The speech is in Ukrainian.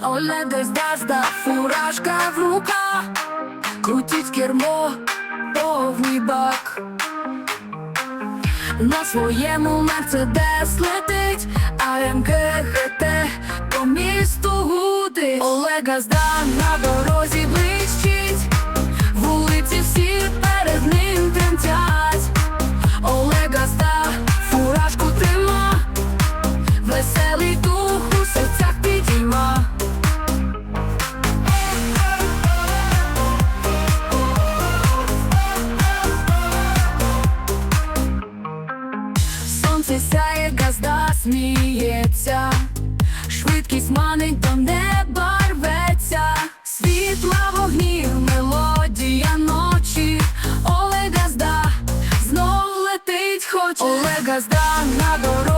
Олег десь дазда, фуражка в руках, крутить кермо, повний бак. На своєму мерседес летить, а МКГТ по місту гуди Олега зда на дорозі Сонце сяє, газда сміється, швидкість манить до неба рветься, світла вогнів, мелодія ночі, Олег Газда знов летить хоч Олег Газда на дорозі